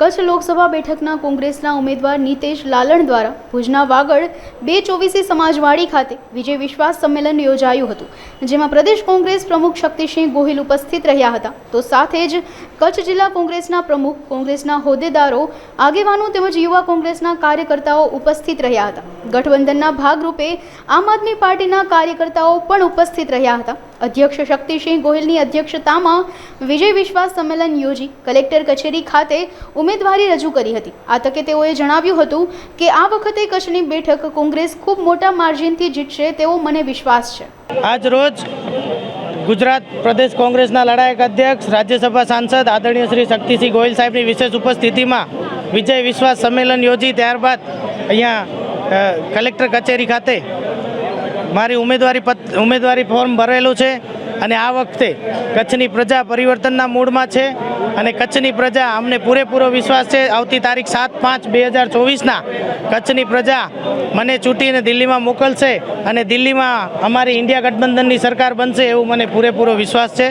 કચ્છ લોકસભા બેઠકના કોંગ્રેસના ઉમેદવાર નીતેશ લાલણ દ્વારા ભુજના વાગડ બે ચોવીસી સમાજવાડી ખાતે વિજય વિશ્વાસ સંમેલન યોજાયું હતું. જેમાં પ્રદેશ કોંગ્રેસ પ્રમુખ શક્તિસિંહ ગોહિલ ઉપસ્થિત રહ્યા હતા. તો સાથે જ કચ્છ જિલ્લા કોંગ્રેસના પ્રમુખ, કોંગ્રેસના હોદ્દેદારો, આગેવાનો તેમજ યુવા કોંગ્રેસના કાર્યકર્તાઓ ઉપસ્થિત રહ્યા હતા. ગઠબંધનના ભાગરૂપે આમ આદમી પાર્ટીના કાર્યકર્તાઓ પણ ઉપસ્થિત રહ્યા હતા. અધ્યક્ષ શક્તિસિંહ ગોહિલની અધ્યક્ષતામાં વિજય વિશ્વાસ સંમેલન યોજી કલેક્ટર કચેરી ખાતે ઉમેદવારી રજૂ કરી હતી. આ તકે તેઓએ જણાવ્યું હતું કે આ વખતે કચ્છની બેઠક કોંગ્રેસ ખૂબ મોટા માર્જિનથી જીતશે તેવો મને વિશ્વાસ છે. આજ રોજ ગુજરાત પ્રદેશ કોંગ્રેસના લડાયક અધ્યક્ષ, રાજ્યસભા સાંસદ આદરણીય શ્રી શક્તિસિંહ ગોહિલ સાહેબની વિશેષ ઉપસ્થિતિમાં વિજય વિશ્વાસ સંમેલન યોજી ત્યારબાદ અહીંયા કલેક્ટર કચેરી ખાતે મારી ઉમેદવારી પત, ઉમેદવારી ફોર્મ ભરેલું છે અને આ વખતે કચ્છની પ્રજા પરિવર્તનના મૂડમાં છે અને કચ્છની પ્રજા અમને પૂરેપૂરો વિશ્વાસ છે. આવતી તારીખ સાત પાંચ બે હજાર ચોવીસના કચ્છની પ્રજા મને ચૂંટીને દિલ્હીમાં મોકલશે અને દિલ્હીમાં અમારી ઇન્ડિયા ગઠબંધનની સરકાર બનશે એવું મને પૂરેપૂરો વિશ્વાસ છે.